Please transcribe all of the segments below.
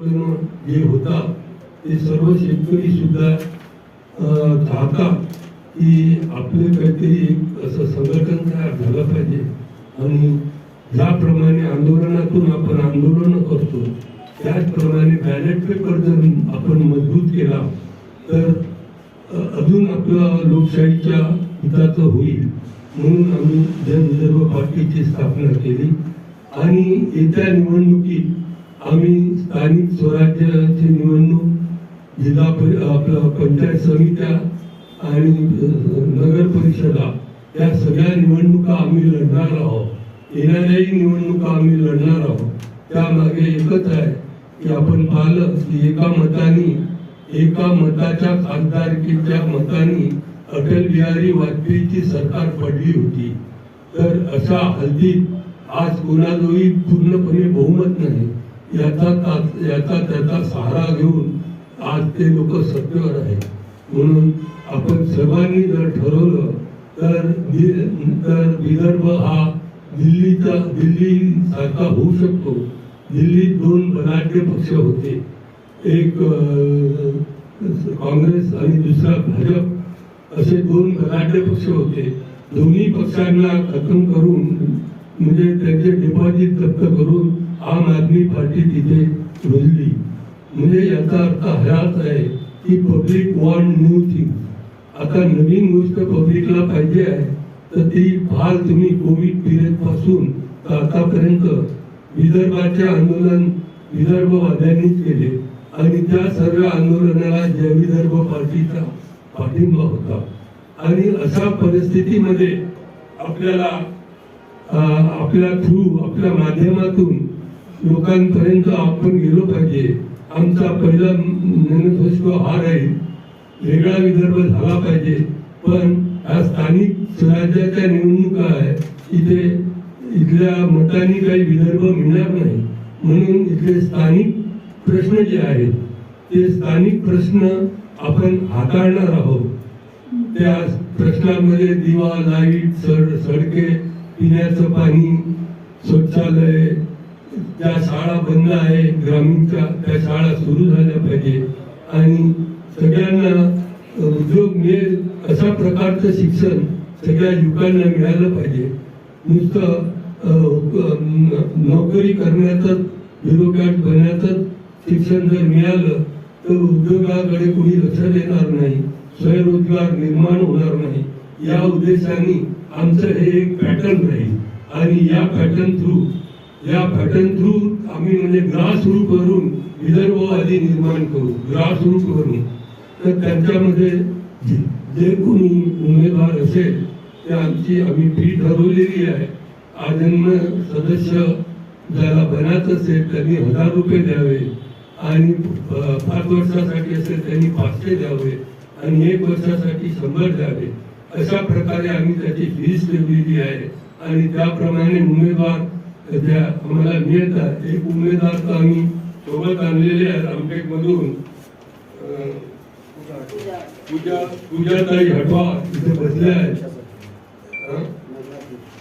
जे होता ते सर्व शेतकरी सुद्धा चाहतात की आपले काहीतरी एक असं संघटन तयार झालं पाहिजे. आणि ज्याप्रमाणे आंदोलनातून आपण आंदोलन करतो त्याचप्रमाणे बॅलेट पेपर जर आपण मजबूत केला तर अजून आपल्या लोकशाहीच्या हिताचं होईल. म्हणून आम्ही जनरिझर्व पार्टीची स्थापना केली. आणि येत्या निवडणुकीत आम्ही स्थानिक स्वराज्याची निवडणूक जिल्हा आपलं पंचायत समित्या आणि नगर परिषदा या सगळ्या निवडणुका आम्ही लढणार आहोत. येणाऱ्याही निवडणुका आम्ही लढणार आहोत. त्यामागे एकच आहे की आपण पाहिलं की एका मताने एका मताच्या खासदारकीच्या मताने अटल बिहारी वाजपेयीची सरकार पडली होती. तर अशा हल्दीत आज कोणाजोही पूर्णपणे बहुमत नाही. याचा ता- याचा त्याचा सहारा घेऊन आज ते लोक सत्तेवर आहे म्हणून आपण सर्वांनी जर ठरवलं तर वि- तर विदर्भ हा दिल्लीचा दिल्ली सारखा होऊ शकतो. दिल्लीत दोन बलाढ्य पक्ष होते. एक काँग्रेस आणि दुसरा भाजप. असे दोन बलाढ्य पक्ष होते. दोन्ही पक्षांना खतम करून म्हणजे त्यांचे डिपॉझिट जप्त करून आम आदमी पार्टी तिथे रुजली. म्हणजे याचा अर्थ हाच आहे की पब्लिक वॉन्ट न्यू थिंग आता नवीन गोष्ट पब्लिकला पाहिजे आहे तर ती फार तुम्ही कोविड पिरियडपासून आतापर्यंत विदर्भाचे आंदोलन विदर्भवाद्यांनीच केले आणि त्या सर्व आंदोलनाला जय विदर्भ पार्टीचा पाठिंबा होता. आणि अशा परिस्थितीमध्ये आपल्याला आपल्या थ्रू आपल्या माध्यमातून लोकांपर्यंत आपण गेलो पाहिजे. आमचा पहिला मॅनिफेस्टो हा राहील वेगळा विदर्भ झाला पाहिजे. पण आज स्थानिक स्वराज्याच्या निवडणुका आहे. इथे इथल्या मतांनी काही विदर्भ मिळणार नाही. म्हणून इथले स्थानिक प्रश्न जे आहेत ते स्थानिक प्रश्न आपण हाताळणार आहोत. त्या प्रश्नांमध्ये दिवा लाइट सड सडके पिण्याचं पाणी शौचालय त्या शाळा बंद आहे ग्रामीणच्या त्या शाळा सुरू झाल्या पाहिजे. आणि सगळ्यांना उद्योग मिळेल अशा प्रकारचं शिक्षण सगळ्या युवकांना मिळालं पाहिजे. नुसतं नोकरी करण्याचं ब्युरोक्रॅट बनण्याचं शिक्षण जर मिळालं तर उद्योगाकडे कोणी लक्ष देणार नाही. स्वयंरोजगार निर्माण होणार नाही. या उद्देशाने आमचं हे एक पॅटर्न राहील. आणि या पॅटर्न थ्रू या पॅटर्न थ्रू आम्ही म्हणजे ग्रास सुरू करून विदर्भवादी निर्माण करू. ग्रास सुरू करून तर त्यांच्यामध्ये जे- जे कोणी उमेदवार असेल ते आमची आम्ही फी ठरवलेली आहे. आजन्म सदस्य ज्याला बनायचं असेल त्यांनी हजार रुपये द्यावे. आणि पाच वर्षासाठी असेल त्यांनी पाचशे द्यावे. आणि एक वर्षासाठी शंभर द्यावे. अशा प्रकारे आम्ही त्याची फीस ठेवलेली आहे. आणि त्याप्रमाणे उमेदवार त्या आम्हाला मिळतात एक उमेदवार तर आम्ही सोबत आणलेले आहेत रामटेकमधून पूजा पूजाताई हटवा इथे बसले आहेत.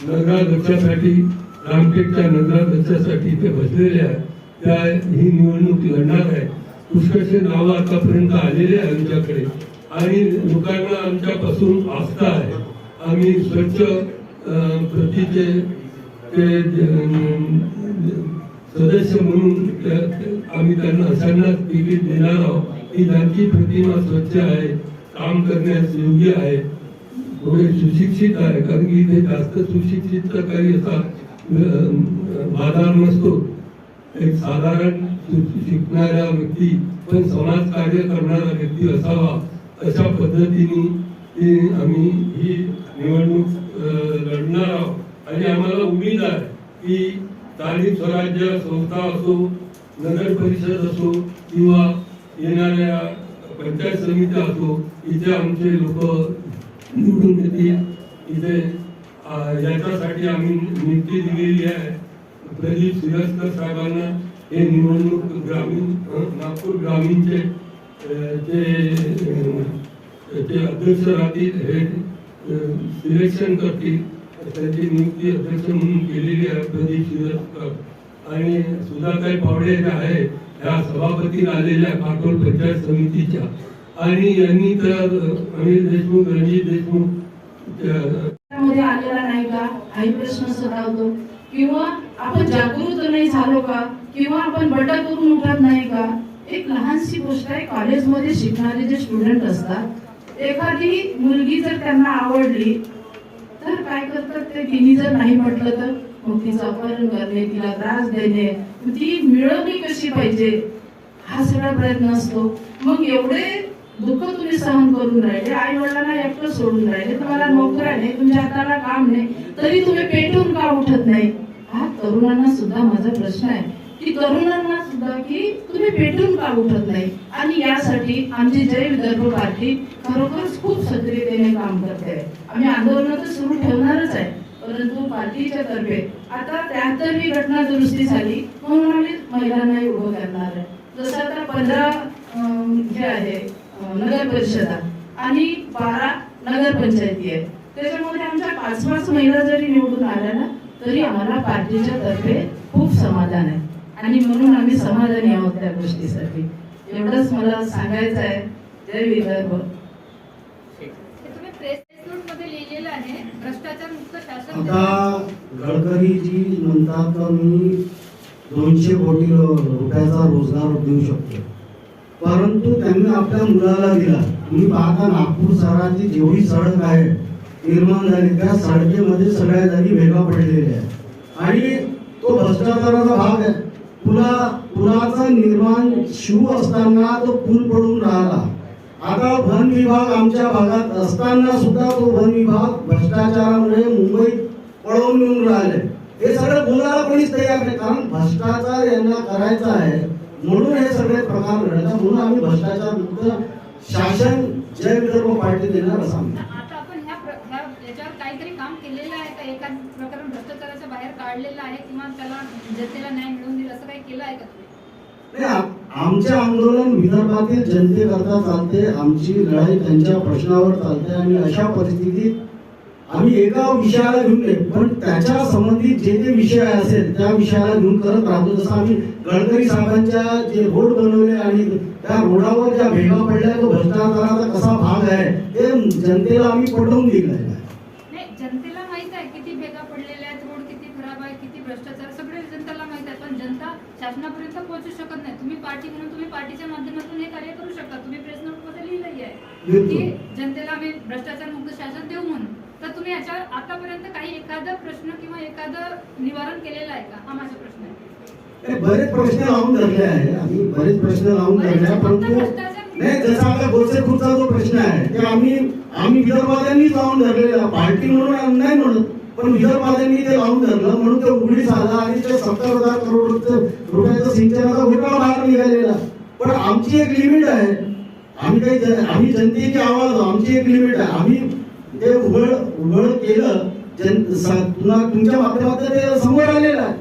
नगराध्यक्षासाठी रामटेकच्या नगराध्यक्षासाठी इथे बसलेले आहेत. त्या ही निवडणूक लढणार आहे पुष्कळशे नावं आतापर्यंत आलेले आहे आमच्याकडे. आणि लोकांना आमच्यापासून आस्था आहे. आम्ही स्वच्छ प्रतीचे ते सदस्य म्हणून आम्ही त्यांना अशांना तिकीट देणार आहोत. की त्यांची प्रतिमा स्वच्छ आहे काम करण्यास योग्य आहे थोडे सुशिक्षित आहे कारण की इथे जास्त सुशिक्षित तर काही असा अं, बाजार नसतो. एक साधारण शिकणाऱ्या शिकणारा व्यक्ती पण समाज कार्य करणारा व्यक्ती असावा. अशा पद्धतीने आम्ही ही निवडणूक लढणार आहोत. आणि आम्हाला उमेद आहे की स्थानिक स्वराज्य संस्था असो नगर परिषद असो किंवा येणाऱ्या पंचायत समित्या असो इथे आमचे लोक निवडून येतील. इथे याच्यासाठी आम्ही नियुक्ती दिलेली आहे. प्रदीप सिरस्कर साहेबांना हे निवडणूक ग्रामीण नागपूर ग्रामीणचे ते ते अध्यक्ष राहतील हे सिलेक्शन करतील. त्यांची नियुक्ती अध्यक्ष म्हणून केलेली आहे प्रदीप सिरस्कर आणि सुधाकर पावडे जे आहे ह्या सभापती आलेल्या काटोल पंचायत समितीच्या. आणि यांनी तर अनिल देशमुख रणजित देशमुखमध्ये आलेला नाही का? हाही प्रश्न सतावतो किंवा आपण जागृत नाही झालो का? किंवा आपण बटा करून उठत नाही का? एक लहानशी गोष्ट आहे कॉलेजमध्ये शिकणारे जे स्टुडंट असतात एखादी मुलगी जर त्यांना आवडली तर काय करतात ते? तिने जर नाही म्हटलं तर मग तिचं अपहरण करणे तिला त्रास देणे. ती मिळवणी कशी पाहिजे? हा सगळा प्रयत्न असतो. मग एवढे दुःख तुम्ही सहन करून राहिले आई वडिलांना एकटं सोडून राहिले तुम्हाला नोकऱ्या नाही तुमच्या हाताला काम नाही तरी तुम्ही पेटून का उठत नाही? हा तरुणांना सुद्धा माझा प्रश्न आहे. की तरुणांना सुद्धा की तुम्ही पेटून का उठत नाही? आणि यासाठी आमची जय विदर्भ पार्टी खरोखरच खूप सक्रियतेने काम करते. आहे आम्ही आंदोलन तर सुरू ठेवणारच आहे परंतु पार्टीच्या तर्फे आता त्र्याहत्तरवी घटना दुरुस्ती झाली म्हणून आम्ही महिलांनाही उभं करणार आहे. जसं आता पंधरा हे आहे नगर परिषदा आणि बारा नगर पंचायती आहे त्याच्यामध्ये आमच्या पाच पाच महिला जरी निवडून आल्या ना तरी आम्हाला पार्टीच्या तर्फे खूप समाधान आहे. आणि म्हणून आम्ही समाधानी आहोत त्या गोष्टीसाठी. एवढंच मला सांगायचं आहे. जय विदर्भ. हे तुम्ही प्रेस नोटमध्ये लिहिलेलं आहे. भ्रष्टाचार मुक्त शासन आता गडकरीजी म्हणतात मी दोनशे कोटी रुपयाचा रोजगार देऊ शकतो. परंतु त्यांनी आपल्या मुलाला दिला. तुम्ही पाहता नागपूर शहराची जेवढी सडक आहे निर्माण झाली त्या सडकेमध्ये सगळ्या जागी भेगा पडलेल्या आहेत. आणि तो भ्रष्टाचाराचा भाग आहे. पुला पुलाचा निर्माण सुरू असताना तो पूल पडून राहिला. आता वन विभाग आमच्या भागात असताना सुद्धा तो वन विभाग भ्रष्टाचारामुळे मुंबईत पळवून येऊन राहिले. हे सगळं बोलायला कोणीच तयार नाही कारण भ्रष्टाचार यांना करायचा आहे म्हणून हे सगळे प्रकार घडतात. म्हणून आम्ही भ्रष्टाचार मुक्त शासन जय विदर्भ पार्टी देणार असं आम्ही आता आपण ह्या प्र- ह्या याच्यावर काहीतरी काम केलेलं आहे का एखाद प्रकरण भ्रष्टाचाराच्या काढलेलं आहे किंवा त्याला जनतेला न्याय मिळवून दिला असं काही केलं आहे का तुम्ही? आमचे आंदोलन विदर्भातील जनतेकरता चालते आमची लढाई त्यांच्या प्रश्नावर चालते आणि अशा परिस्थितीत आम्ही एका विषयाला घेऊन नाही पण त्याच्या संबंधित जे जे विषय असेल त्या विषयाला घेऊन करत राहतो. जसं आम्ही गडकरी साहेबांच्या जे रोड बनवले आणि त्या रोडावर ज्या भेगा पडल्या तो भ्रष्टाचाराचा कसा भाग आहे ते जनतेला आम्ही पटवून दिलेलं आहे. जनतेला माहीत आहे किती भेगा पडलेल्या आहेत रोड आहे किती भ्रष्टाचार सगळे जनतेला माहीत आहे पण जनता शासनापर्यंत पोहोचू शकत नाही. तुम्ही पार्टी म्हणून तुम्ही पार्टीच्या माध्यमातून हे कार्य करू शकता. तुम्ही प्रेस नोटमध्ये लिहिलंही आहे. की जनतेला आम्ही भ्रष्टाचार मुक्त शासन देऊ म्हणून. तर तुम्ही याच्यावर आतापर्यंत काही एखादा प्रश्न किंवा एखादं निवारण केलेलं आहे का? हा माझा प्रश्न आहे. बरेच प्रश्न लावून धरले आहे. आम्ही बरेच प्रश्न लावून धरले आहे परंतु नाही जसा आपला गोसेखुरचा जो प्रश्न आहे ते आम्ही आम्ही विदर्भाल्यांनीच लावून धरलेला पार्टी म्हणून नाही म्हणत. पण विदर्भाल्यांनी ते लावून धरलं. म्हणून ते उघडीस आला आणि ते सत्तर हजार करोड रुपये- रुपयाचा सिंचनाचा घोटाळा बाहेर निघालेला. पण आमची एक लिमिट आहे. आम्ही काही आम्ही जनतेची आवाज. आमची एक लिमिट आहे. आम्ही ते उघड उघड केलं. जन तुमच्या माध्यमातून ते समोर आलेलं आहे.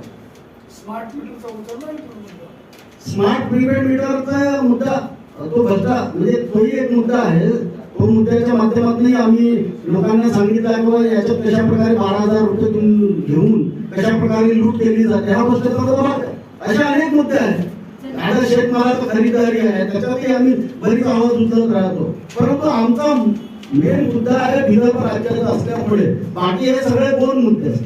स्मार्ट मीटरचा. स्मार्ट प्रीपेड मीटरचा मुद्दा तो भ्रष्टा म्हणजे तोही एक मुद्दा आहे. तो मुद्द्याच्या माध्यमातूनही आम्ही लोकांना सांगितलं आहे बाबा याच्यात कशा प्रकारे बारा हजार रुपये घेऊन कशा प्रकारे लूट केली जाते? ह्या गोष्टीचा भाग असे अनेक मुद्दे आहेत. आता शेतमालाचं खरीदारी आहे त्याच्यातही आम्ही बरीच आवाज उचलत राहतो. परंतु आमचा मेन मुद्दा आहे विदर्भ राज्याचा असल्यामुळे. बाकी हे सगळे दोन मुद्दे आहेत.